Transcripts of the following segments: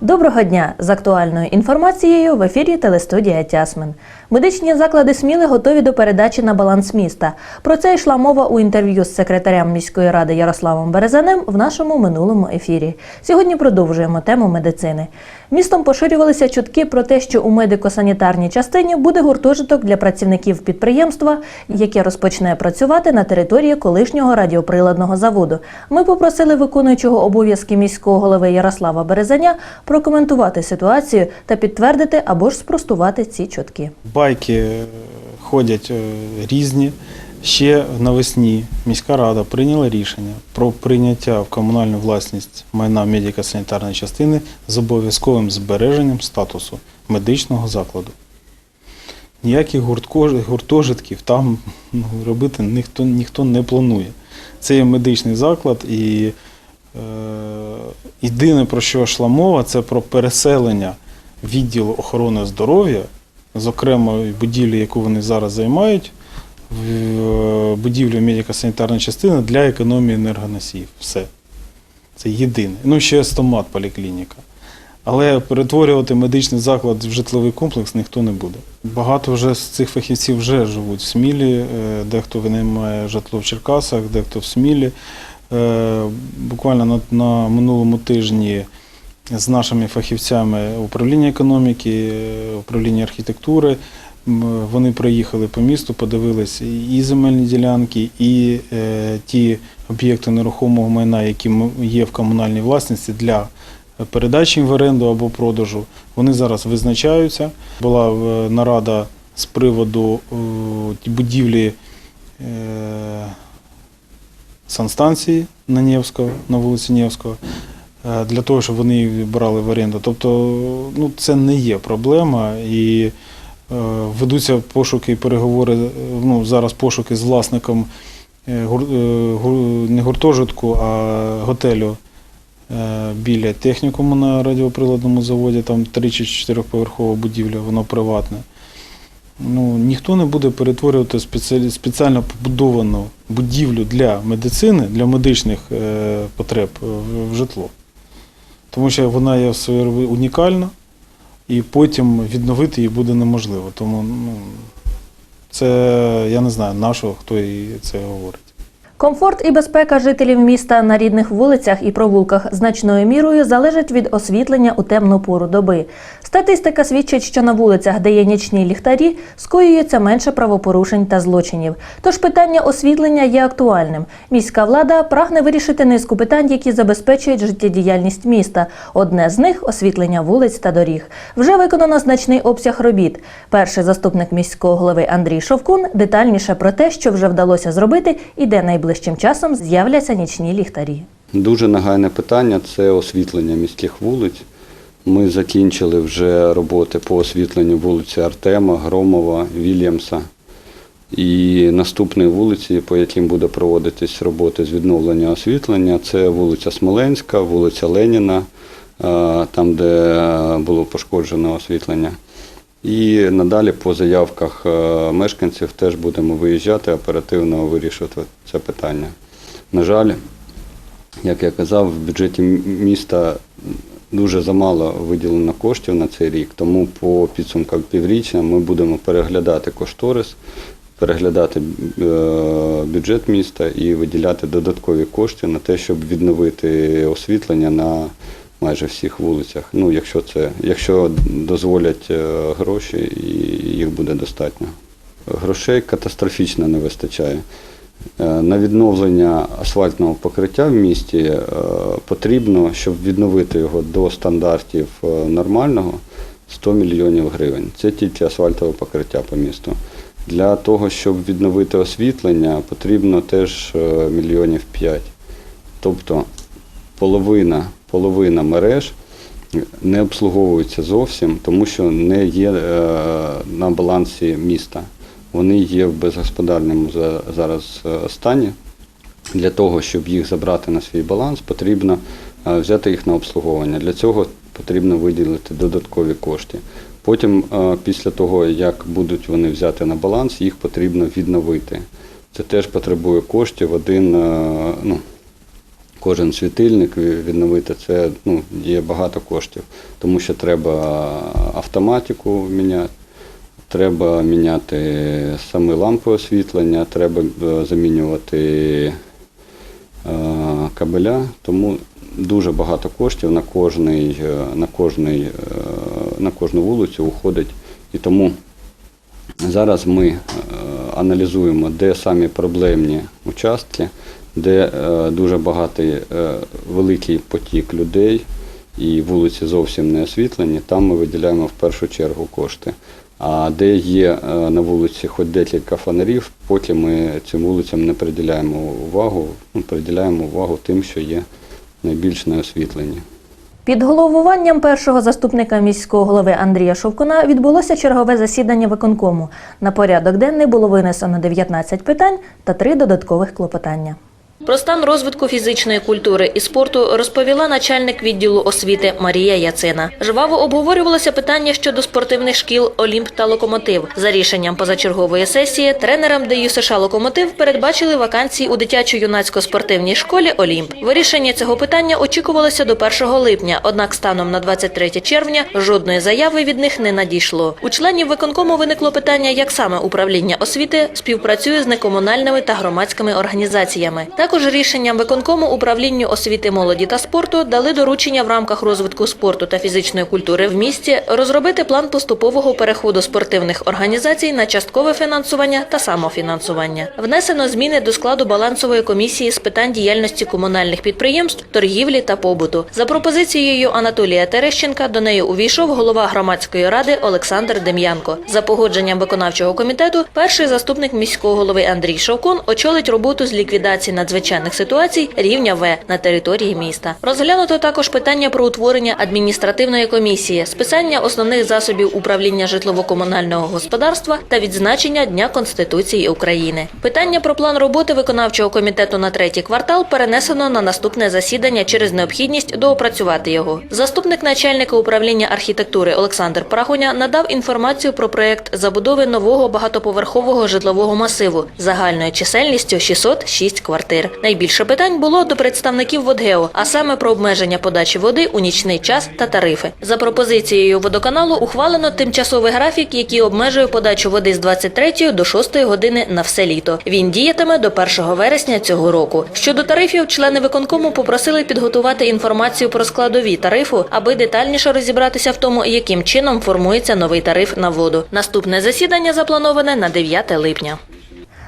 Доброго дня з актуальною інформацією в ефірі телестудія Тясмин. Медичні заклади Сміли готові до передачі на баланс міста. Про це йшла мова у інтерв'ю з секретарем міської ради Ярославом Березанем в нашому минулому ефірі. Сьогодні продовжуємо тему медицини. Містом поширювалися чутки про те, що у медико-санітарній частині буде гуртожиток для працівників підприємства, яке розпочне працювати на території колишнього радіоприладного заводу. Ми попросили виконуючого обов'язки міського голови Ярослава Березаня прокоментувати ситуацію та підтвердити або ж спростувати ці чутки. Байки е, ходять е, різні. Ще навесні міська рада прийняла рішення про прийняття в комунальну власність майна медико-санітарної частини з обов'язковим збереженням статусу медичного закладу. Ніяких гуртожитків там ну, робити ніхто, ніхто не планує. Це є медичний заклад і е, єдине, про що йшла мова, це про переселення відділу охорони здоров'я з окремої будівлі, яку вони зараз займають, в е, будівлю медико-санітарної частини для економії енергоносіїв. Все. Це єдине. Ну, ще стомат поліклініка. Але перетворювати медичний заклад в житловий комплекс ніхто не буде. Багато вже з цих фахівців вже живуть в Смілі, е, дехто винаймає житло в Черкасах, дехто в Смілі. Е, Буквально на, на минулому тижні з нашими фахівцями управління економіки, управління архітектури. Вони приїхали по місту, подивилися і земельні ділянки, і е, ті об'єкти нерухомого майна, які є в комунальній власності для передачі в оренду або продажу. Вони зараз визначаються. Була е, нарада з приводу е, будівлі е, санстанції на Невського, на вулиці Невського, е, для того, щоб вони їх брали в оренду. Тобто ну, це не є проблема. І е, ведуться пошуки і переговори, е, ну, зараз пошуки з власником е, е, не гуртожитку, а готелю е, біля технікуму на радіоприладному заводі, там 3 чи 4-поверхова будівля, воно приватне. Ну, ніхто не буде перетворювати спеціально побудовану будівлю для медицини, для медичних е, потреб е, в житло. Тому що вона є в своїй роби унікальна, і потім відновити її буде неможливо. Тому ну, це я не знаю, на що хто і це говорить. Комфорт і безпека жителів міста на рідних вулицях і провулках значною мірою залежать від освітлення у темну пору доби. Статистика свідчить, що на вулицях, де є нічні ліхтарі, скоюється менше правопорушень та злочинів. Тож питання освітлення є актуальним. Міська влада прагне вирішити низку питань, які забезпечують життєдіяльність міста. Одне з них освітлення вулиць та доріг. Вже виконано значний обсяг робіт. Перший заступник міського голови Андрій Шовкун детальніше про те, що вже вдалося зробити, і де найближчим часом з'являться нічні ліхтарі. Дуже нагальне питання це освітлення міських вулиць. Ми закінчили вже роботи по освітленню вулиці Артема, Громова, Вільямса. І наступні вулиці, по яким буде проводитись роботи з відновлення освітлення, це вулиця Смоленська, вулиця Леніна, там, де було пошкоджено освітлення. І надалі по заявках е, мешканців теж будемо виїжджати оперативно вирішувати це питання. На жаль, як я казав, в бюджеті міста дуже замало виділено коштів на цей рік, тому по підсумкам півріччя ми будемо переглядати кошторис, переглядати е, бюджет міста і виділяти додаткові кошти на те, щоб відновити освітлення на майже всіх вулицях. Ну, якщо це, якщо дозволять е, гроші, і їх буде достатньо. Грошей катастрофічно не вистачає. Е, На відновлення асфальтного покриття в місті е, потрібно, щоб відновити його до стандартів нормального, 100 мільйонів гривень. Це тільки асфальтове покриття по місту. Для того, щоб відновити освітлення, потрібно теж мільйонів 5. Тобто половина, половина мереж не обслуговуються зовсім, тому що не є е, на балансі міста. Вони є в безгосподарному зараз е, стані. Для того, щоб їх забрати на свій баланс, потрібно е, взяти їх на обслуговування. Для цього потрібно виділити додаткові кошти. Потім, після того, як будуть вони взяти на баланс, їх потрібно відновити. Це теж потребує коштів. Один, ну, кожен світильник відновити, це ну, є багато коштів, тому що треба автоматику міняти. Треба міняти саме лампи освітлення, треба е, замінювати е, кабеля, тому дуже багато коштів на кожний, е, на кожний, на кожну вулицю уходить. І тому зараз ми аналізуємо, де самі проблемні участки, де е, дуже багатий е, великий потік людей і вулиці зовсім не освітлені, там ми виділяємо в першу чергу кошти. А де є е, на вулиці хоч декілька фонарів, поки ми цим вулицям не приділяємо увагу, ну, приділяємо увагу тим, що є найбільш неосвітлені. Під головуванням першого заступника міського голови Андрія Шовкуна відбулося чергове засідання виконкому. На порядок денний було винесено 19 питань та три додаткових клопотання. Про стан розвитку фізичної культури і спорту розповіла начальник відділу освіти Марія Яцина. Жваво обговорювалося питання щодо спортивних шкіл Олімп та Локомотив. За рішенням позачергової сесії тренерам ДЮСШ США Локомотив передбачили вакансії у дитячо-юнацько-спортивній школі Олімп. Вирішення цього питання очікувалося до 1 липня, однак станом на 23 червня жодної заяви від них не надійшло. У членів виконкому виникло питання, як саме управління освіти співпрацює з некомунальними та громадськими організаціями. Також рішенням виконкому управлінню освіти молоді та спорту дали доручення в рамках розвитку спорту та фізичної культури в місті розробити план поступового переходу спортивних організацій на часткове фінансування та самофінансування. Внесено зміни до складу балансової комісії з питань діяльності комунальних підприємств, торгівлі та побуту. За пропозицією Анатолія Терещенка до неї увійшов голова громадської ради Олександр Дем'янко. За погодженням виконавчого комітету, перший заступник міського голови Андрій Шовкун очолить роботу з ліквідації надзвичайних ситуацій рівня В на території міста. Розглянуто також питання про утворення адміністративної комісії, списання основних засобів управління житлово-комунального господарства та відзначення Дня Конституції України. Питання про план роботи виконавчого комітету на третій квартал перенесено на наступне засідання через необхідність доопрацювати його. Заступник начальника управління архітектури Олександр Прагоня надав інформацію про проект забудови нового багатоповерхового житлового масиву загальною чисельністю 606 квартир. Найбільше питань було до представників Водгео, а саме про обмеження подачі води у нічний час та тарифи. За пропозицією водоканалу ухвалено тимчасовий графік, який обмежує подачу води з 23 до 6 години на все літо. Він діятиме до 1 вересня цього року. Щодо тарифів, члени виконкому попросили підготувати інформацію про складові тарифу, аби детальніше розібратися в тому, яким чином формується новий тариф на воду. Наступне засідання заплановане на 9 липня.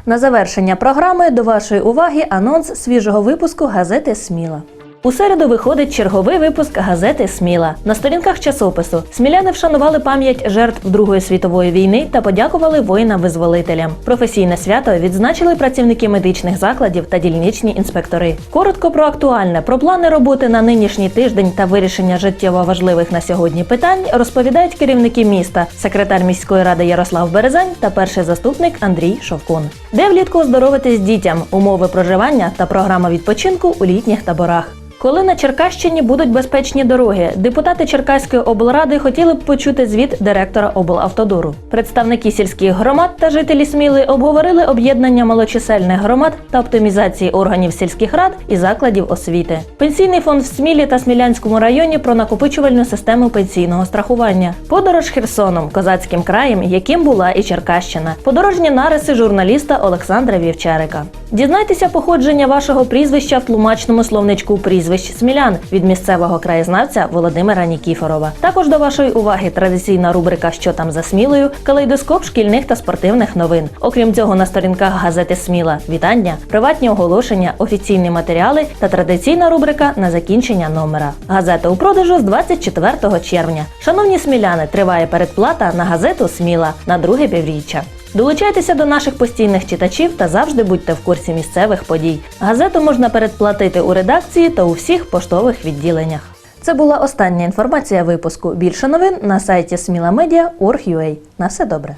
На завершення програми до вашої уваги анонс свіжого випуску газети Сміла. У середу виходить черговий випуск газети Сміла. На сторінках часопису сміляни вшанували пам'ять жертв Другої світової війни та подякували воїнам-визволителям. Професійне свято відзначили працівники медичних закладів та дільничні інспектори. Коротко про актуальне, про плани роботи на нинішній тиждень та вирішення життєво важливих на сьогодні питань розповідають керівники міста, секретар міської ради Ярослав Березань та перший заступник Андрій Шовкун. Де влітку оздоровитись дітям, умови проживання та програма відпочинку у літніх таборах. Коли на Черкащині будуть безпечні дороги, депутати Черкаської облради хотіли б почути звіт директора облавтодору. Представники сільських громад та жителі Сміли обговорили об'єднання малочисельних громад та оптимізації органів сільських рад і закладів освіти. Пенсійний фонд в Смілі та Смілянському районі про накопичувальну систему пенсійного страхування. Подорож Херсоном, козацьким краєм, яким була і Черкащина. Подорожні нариси журналіста Олександра Вівчарика. Дізнайтеся походження вашого прізвища в тлумачному словничку прізвищ смілян від місцевого краєзнавця Володимира Нікіфорова. Також до вашої уваги традиційна рубрика Що там за смілою, калейдоскоп шкільних та спортивних новин. Окрім цього, на сторінках газети Сміла вітання, приватні оголошення, офіційні матеріали та традиційна рубрика на закінчення номера. Газета у продажу з 24 червня. Шановні сміляни, триває передплата на газету Сміла на друге півріччя. Долучайтеся до наших постійних читачів та завжди будьте в курсі місцевих подій. Газету можна передплатити у редакції та у всіх поштових відділеннях. Це була остання інформація випуску. Більше новин на сайті smilamedia.org.ua. На все добре.